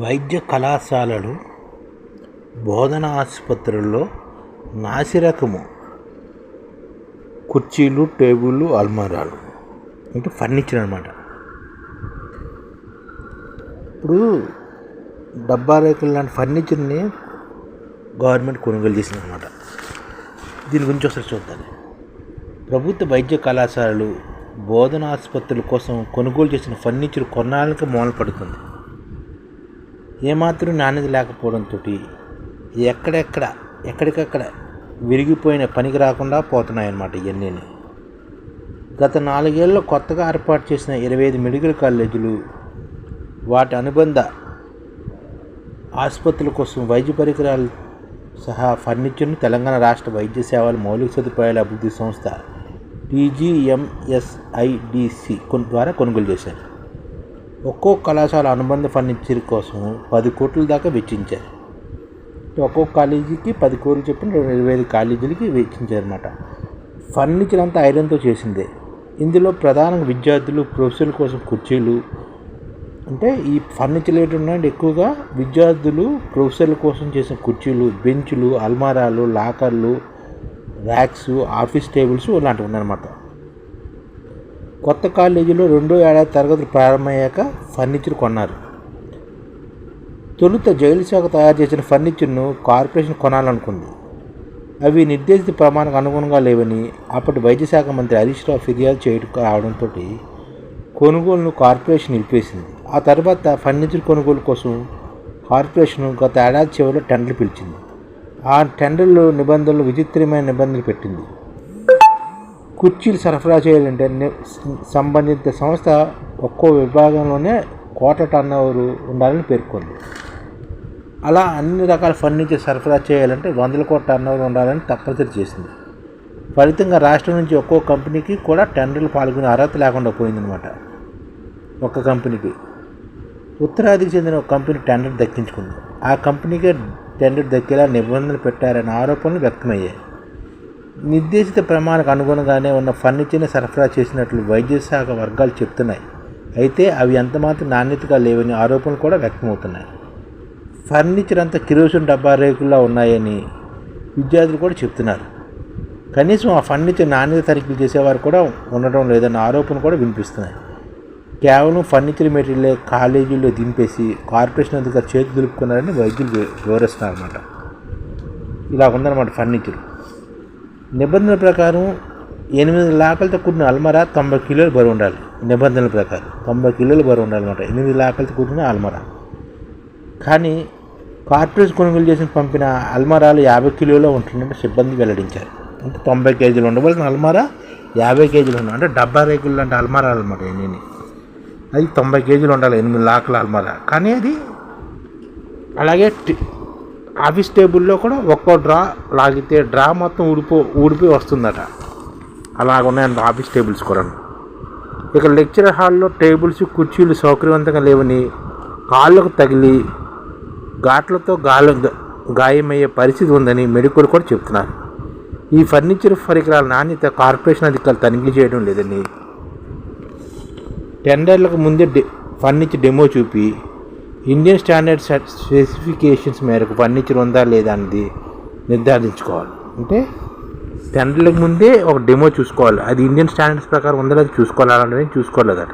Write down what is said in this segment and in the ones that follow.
వైద్య కళాశాలలు బోధన ఆసుపత్రుల్లో నాసిరకము. కుర్చీలు టేబుళ్ళు అల్మారాలు. అంటే ఫర్నిచర్ అనమాట ఇప్పుడు డబ్బా రేకులు లాంటి ఫర్నిచర్ని గవర్నమెంట్ కొనుగోలు చేసింది అనమాట దీని గురించి ఒకసారి చూద్దాం. ప్రభుత్వ వైద్య కళాశాలలు బోధన ఆసుపత్రుల కోసం కొనుగోలు చేసిన ఫర్నిచర్ కొన్నాళ్ళకి మూల పడుతుంది. ఏమాత్రం నాణ్యత లేకపోవడంతో ఎక్కడెక్కడ ఎక్కడికక్కడ విరిగిపోయిన పనికి రాకుండా పోతున్నాయన్నమాట ఇవన్నీ గత నాలుగేళ్ళలో కొత్తగా ఏర్పాటు చేసిన ఇరవై ఐదు మెడికల్ కాలేజీలు వాటి అనుబంధ ఆసుపత్రుల కోసం వైద్య పరికరాలు సహా ఫర్నిచర్ను తెలంగాణ రాష్ట్ర వైద్య సేవల మౌలిక సదుపాయాల అభివృద్ధి సంస్థ టీజీఎంఎస్ఐడిసి ద్వారా కొనుగోలు చేశారు. ఒక్కో కళాశాల అనుబంధ ఫర్నిచర్ కోసం పది కోట్ల దాకా వెచ్చించారు. ఒక్కొక్క కాలేజీకి పది కోట్లు చెప్పిన ఇరవై ఐదు కాలేజీలకి వెచ్చించారు అనమాట ఫర్నిచర్ అంతా ఐరన్తో చేసిందే. ఇందులో ప్రధానంగా విద్యార్థులు ప్రొఫెసర్ల కోసం కుర్చీలు. అంటే ఈ ఫర్నిచర్ ఏంటి ఎక్కువగా విద్యార్థులు ప్రొఫెసర్ల కోసం చేసిన కుర్చీలు బెంచులు అల్మారాలు లాకర్లు ర్యాక్స్ ఆఫీస్ టేబుల్స్ ఇలాంటివి ఉన్నాయన్నమాట. కొత్త కాలేజీలో రెండో ఏడాది తరగతులు ప్రారంభమయ్యాక ఫర్నిచర్ కొన్నారు. తొలుత జైలు శాఖ తయారు చేసిన ఫర్నిచర్ను కార్పొరేషన్ కొనాలనుకుంది. అవి నిర్దేశిత ప్రమాణానికి అనుగుణంగా లేవని అప్పటి వైద్య శాఖ మంత్రి హరీష్ రావు ఫిర్యాదు చేయడం రావడంతో కొనుగోలును కార్పొరేషన్ నిలిపేసింది ఆ తర్వాత ఫర్నిచర్ కొనుగోలు కోసం కార్పొరేషన్ గత ఏడాది చివరిలో టెండర్లు పిలిచింది. ఆ టెండర్లు నిబంధనలు విచిత్రమైన నిబంధనలు పెట్టింది. కుర్చీలు సరఫరా చేయాలంటే సంబంధిత సంస్థ ఒక్కో విభాగంలోనే కోట టర్న్ ఓవర్ ఉండాలని పేర్కొంది. అలా అన్ని రకాల ఫర్నిచర్ సరఫరా చేయాలంటే వందల కోట్ల టర్న్ ఓవర్ ఉండాలని తప్పనిసరి చేసింది. ఫలితంగా రాష్ట్రం నుంచి ఒక్కో కంపెనీకి కూడా టెండర్లు పాల్గొనే అర్హత లేకుండా పోయిందనమాట ఒక్క కంపెనీకి. ఉత్తరాదికి చెందిన ఒక కంపెనీ టెండర్ దక్కించుకుంది. ఆ కంపెనీకే టెండర్ దక్కేలా నిబంధనలు పెట్టారనే ఆరోపణలు వ్యక్తమయ్యాయి. నిర్దేశిత ప్రమాణాలకు అనుగుణంగానే ఉన్న ఫర్నిచర్ని సరఫరా చేసినట్లు వైద్య శాఖ వర్గాలు చెప్తున్నాయి. అయితే అవి ఎంతమాత్రం నాణ్యతగా లేవని ఆరోపణలు కూడా వ్యక్తమవుతున్నాయి. ఫర్నిచర్ అంతా కిరోసిన్ డబ్బా రేకుల్లా ఉన్నాయని విద్యార్థులు కూడా చెప్తున్నారు. కనీసం ఆ ఫర్నిచర్ నాణ్యత తనిఖీలు చేసేవారు కూడా ఉండడం లేదన్న ఆరోపణ కూడా వినిపిస్తున్నాయి. కేవలం ఫర్నిచర్ మెటీరియల్ కాలేజీల్లో దింపేసి కార్పొరేషన్ అధికారులు చేతి దులుపుకున్నారని వైద్యులు వివరిస్తున్నారు అనమాట ఇలా ఉందన్నమాట ఫర్నిచర్. నిబంధనల ప్రకారం ఎనిమిది లాకలతో కూడిన అల్మరా తొంభై కిలోలు బరువు ఉండాలి. నిబంధనల ప్రకారం తొంభై కిలోలు బరువు ఉండాలన్నమాట ఎనిమిది లాకలతో కూడిన అల్మరా. కానీ కార్పొరేషన్ కొనుగోలు చేసిన పంపిన అల్మారాలు యాభై కిలోలో ఉంటుందంటే సిబ్బంది వెల్లడించారు. అంటే తొంభై కేజీలు ఉండవలసిన అల్మారా యాభై కేజీలు ఉన్నాయి అంటే డబ్బా రేకులు లాంటి అల్మారాలు అనమాట ఎన్ని అది తొంభై కేజీలు ఉండాలి ఎనిమిది లాకల అల్మారా. కానీ అది అలాగే ఆఫీస్ టేబుల్లో కూడా ఒక్కో డ్రా లాగితే డ్రా మొత్తం ఊడిపో ఊడిపోయి వస్తుందట. అలాగున్నాయంట ఆఫీస్ టేబుల్స్ కూడా. ఇక లెక్చర్ హాల్లో టేబుల్స్ కుర్చీలు సౌకర్యవంతంగా లేవని కాళ్ళకు తగిలి ఘాట్లతో గాలు గాయమయ్యే పరిస్థితి ఉందని మెడికల్ కూడా చెప్తున్నారు. ఈ ఫర్నిచర్ పరికరాల నాణ్యత కార్పొరేషన్ అధికారులు తనిఖీ చేయడం లేదని. టెండర్లకు ముందే డె ఫర్నిచర్ డెమో చూపి ఇండియన్ స్టాండర్డ్ స్పెసిఫికేషన్స్ మేరకు ఫర్నిచర్ ఉందా లేదా అనేది నిర్ధారించుకోవాలి. అంటే టెండర్లకు ముందే ఒక డెమో చూసుకోవాలి. అది ఇండియన్ స్టాండర్డ్స్ ప్రకారం ఉందా లేదా చూసుకోవాలనేది చూసుకోలేదట.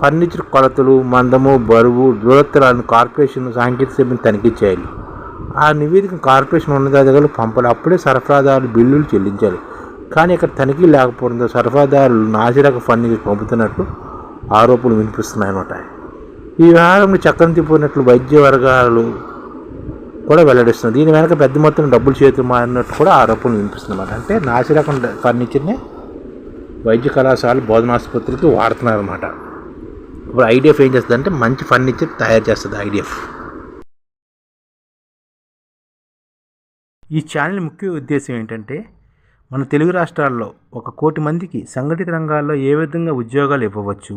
ఫర్నిచర్ కొలతలు మందము బరువు దూరత్వాలను కార్పొరేషన్ సాంకేతిక సిబ్బంది తనిఖీ చేయాలి. ఆ నివేదిక కార్పొరేషన్ ఉన్నతాధికారులు పంపాలి. అప్పుడే సరఫరాదారులు బిల్లులు చెల్లించాలి. కానీ ఇక్కడ తనిఖీ లేకపోవడంతో సరఫరాదారులు నాసిరక ఫర్నిచర్ పంపుతున్నట్టు ఆరోపణలు వినిపిస్తున్నాయన్నమాట. ఈ వ్యవహారంలో చక్రం తిప్పినట్లు వైద్య వర్గాలు కూడా వెల్లడిస్తుంది దీని వెనక పెద్ద మొత్తం డబ్బులు చేతులు మారినట్టు కూడా ఆరోపణలు అనమాట అంటే నాసిరకం ఫర్నిచర్ని వైద్య కళాశాల బోధనాసుపత్రికి వాడుతున్నారన్నమాట. ఇప్పుడు ఐడిఎఫ్ ఏం చేస్తుంది అంటే మంచి ఫర్నిచర్ తయారు చేస్తుంది ఐడిఎఫ్. ఈ ఛానల్ ముఖ్య ఉద్దేశం ఏంటంటే మన తెలుగు రాష్ట్రాల్లో ఒక కోటి మందికి సంఘటిత రంగాల్లో ఏ విధంగా ఉద్యోగాలు ఇవ్వవచ్చు